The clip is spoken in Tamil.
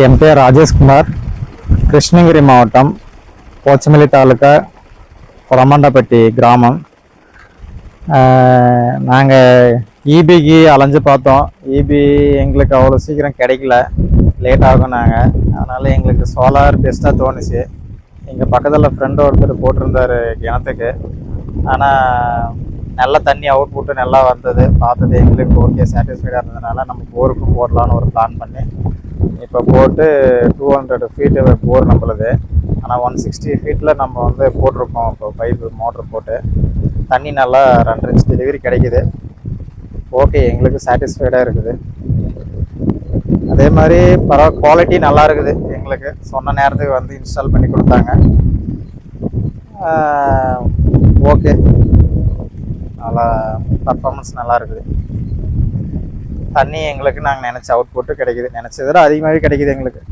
என் பேர் ராஜேஷ்குமார். கிருஷ்ணகிரி மாவட்டம் போச்சமல்லி தாலுக்கா கொலமாண்டப்பட்டி கிராமம். நாங்கள் ஈபிக்கு அலைஞ்சு பார்த்தோம். ஈபி எங்களுக்கு அவ்வளோ சீக்கிரம் கிடைக்கல. லேட் ஆகும் நாங்கள் அதனால் எங்களுக்கு சோலார் பெஸ்ட்டாக தோணுச்சு. எங்கள் பக்கத்தில் ஃப்ரெண்டு ஒருத்தர் போட்டிருந்தார் கிணத்துக்கு. ஆனால் நல்ல தண்ணி அவுட் புட்டு நல்லா வந்தது. பார்த்தது எங்களுக்கு ஓகே சாட்டிஸ்ஃபைடாக இருந்ததுனால நம்ம போருக்கும் போடலான்னு ஒரு பிளான் பண்ணி இப்போ போட்டு டூ ஹண்ட்ரட் ஃபீட்டு போர் நம்மளுது. ஆனால் ஒன் சிக்ஸ்டி ஃபீட்டில் நம்ம வந்து போட்டிருக்கோம். இப்போ பைப்பு மோட்ரு போட்டு. தண்ணி நல்லா ரெண்டு இன்ச் டெலிவரி கிடைக்குது. ஓகே எங்களுக்கு சாட்டிஸ்ஃபைடாக இருக்குது. அதே மாதிரி பரவ குவாலிட்டி நல்லா இருக்குது எங்களுக்கு. சொன்ன நேரத்துக்கு வந்து இன்ஸ்டால் பண்ணி கொடுத்தாங்க. ஓகே நல்லா பர்ஃபார்மன்ஸ் நல்லா இருக்குது. தண்ணி எங்களுக்கு நாங்கள் நினச்ச அவுட் புட்டு கிடைக்குது நினச்சதில் அதிகமாகவே கிடைக்குது எங்களுக்கு.